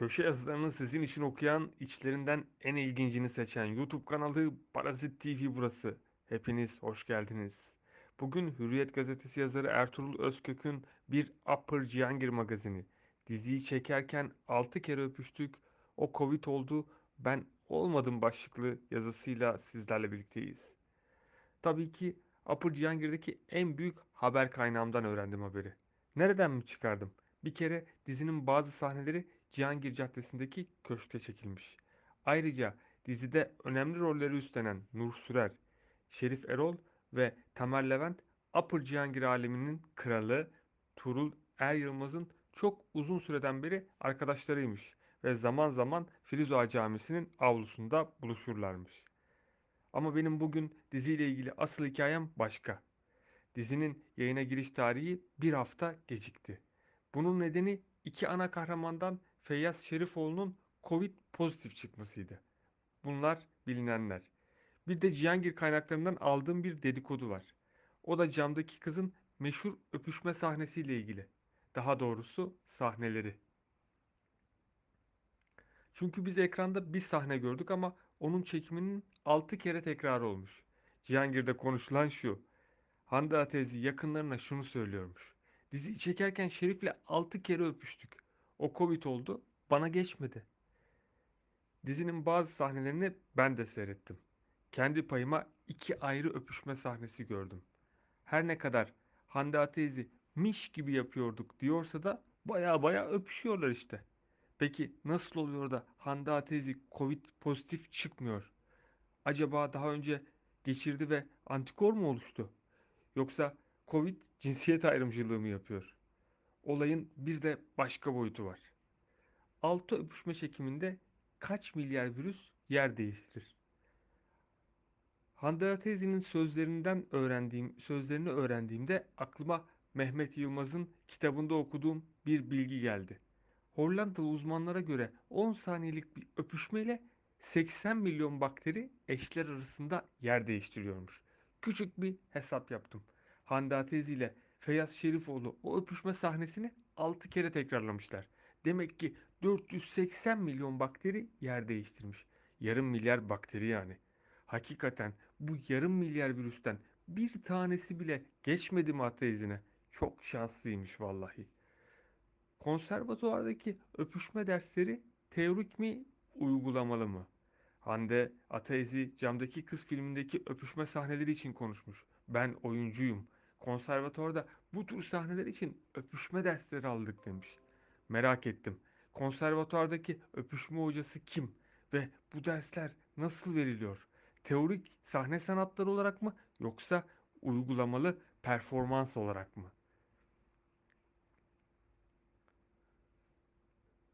Köşe yazılarını sizin için okuyan, içlerinden en ilgincini seçen YouTube kanalı Parazit TV burası. Hepiniz hoş geldiniz. Bugün Hürriyet gazetesi yazarı Ertuğrul Özkök'ün bir Upper Cihangir magazini. Diziyi çekerken 6 kere öpüştük, o Covid oldu, ben olmadım başlıklı yazısıyla sizlerle birlikteyiz. Tabii ki Upper Cihangir'deki en büyük haber kaynağımdan öğrendim haberi. Nereden mi çıkardım? Bir kere dizinin bazı sahneleri Cihangir Caddesi'ndeki köşkte çekilmiş. Ayrıca dizide önemli rolleri üstlenen Nur Sürer, Şerif Erol ve Tamer Levent Upper Cihangir aleminin kralı Tuğrul Er Yılmaz'ın çok uzun süreden beri arkadaşlarıymış ve zaman zaman Filiz Ağa Camisi'nin avlusunda buluşurlarmış. Ama benim bugün diziyle ilgili asıl hikayem başka. Dizinin yayına giriş tarihi bir hafta gecikti. Bunun nedeni iki ana kahramandan Feyyaz Şerifoğlu'nun Covid pozitif çıkmasıydı. Bunlar bilinenler. Bir de Cihangir kaynaklarından aldığım bir dedikodu var. O da camdaki kızın meşhur öpüşme sahnesiyle ilgili. Daha doğrusu sahneleri. Çünkü biz ekranda bir sahne gördük ama onun çekiminin 6 kere tekrar olmuş. Cihangir'de konuşulan şu. Hande Atezi yakınlarına şunu söylüyormuş. Diziyi çekerken Şerif'le 6 kere öpüştük. O Covid oldu, bana geçmedi. Dizinin bazı sahnelerini ben de seyrettim. Kendi payıma iki ayrı öpüşme sahnesi gördüm. Her ne kadar Hande Atezi miş gibi yapıyorduk diyorsa da baya baya öpüşüyorlar işte. Peki nasıl oluyor da Hande Atezi Covid pozitif çıkmıyor? Acaba daha önce geçirdi ve antikor mu oluştu? Yoksa Covid cinsiyet ayrımcılığı mı yapıyor? Olayın bir de başka boyutu var. Altı öpüşme çekiminde kaç milyar virüs yer değiştirir? Hande Atezi'nin sözlerinden öğrendiğim sözlerini öğrendiğimde aklıma Mehmet Yılmaz'ın kitabında okuduğum bir bilgi geldi. Hollandalı uzmanlara göre 10 saniyelik bir öpüşmeyle 80 milyon bakteri eşler arasında yer değiştiriyormuş. Küçük bir hesap yaptım. Hande Atezi ile Feyyaz Şerifoğlu o öpüşme sahnesini 6 kere tekrarlamışlar. Demek ki 480 milyon bakteri yer değiştirmiş. Yarım milyar bakteri yani. Hakikaten bu yarım milyar virüsten bir tanesi bile geçmedi mi Atezine? Çok şanslıymış vallahi. Konservatuvardaki öpüşme dersleri teorik mi, uygulamalı mı? Hande Ataezi camdaki kız filmindeki öpüşme sahneleri için konuşmuş. Ben oyuncuyum. Konservatuvarda bu tür sahneler için öpüşme dersleri aldık demiş. Merak ettim. Konservatuvardaki öpüşme hocası kim ve bu dersler nasıl veriliyor? Teorik sahne sanatları olarak mı yoksa uygulamalı performans olarak mı?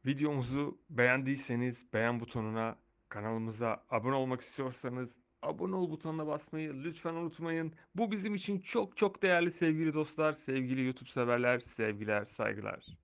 Videomuzu beğendiyseniz beğen butonuna, kanalımıza abone olmak istiyorsanız abone ol butonuna basmayı lütfen unutmayın. Bu bizim için çok çok değerli sevgili dostlar, sevgili YouTube severler, sevgiler, saygılar.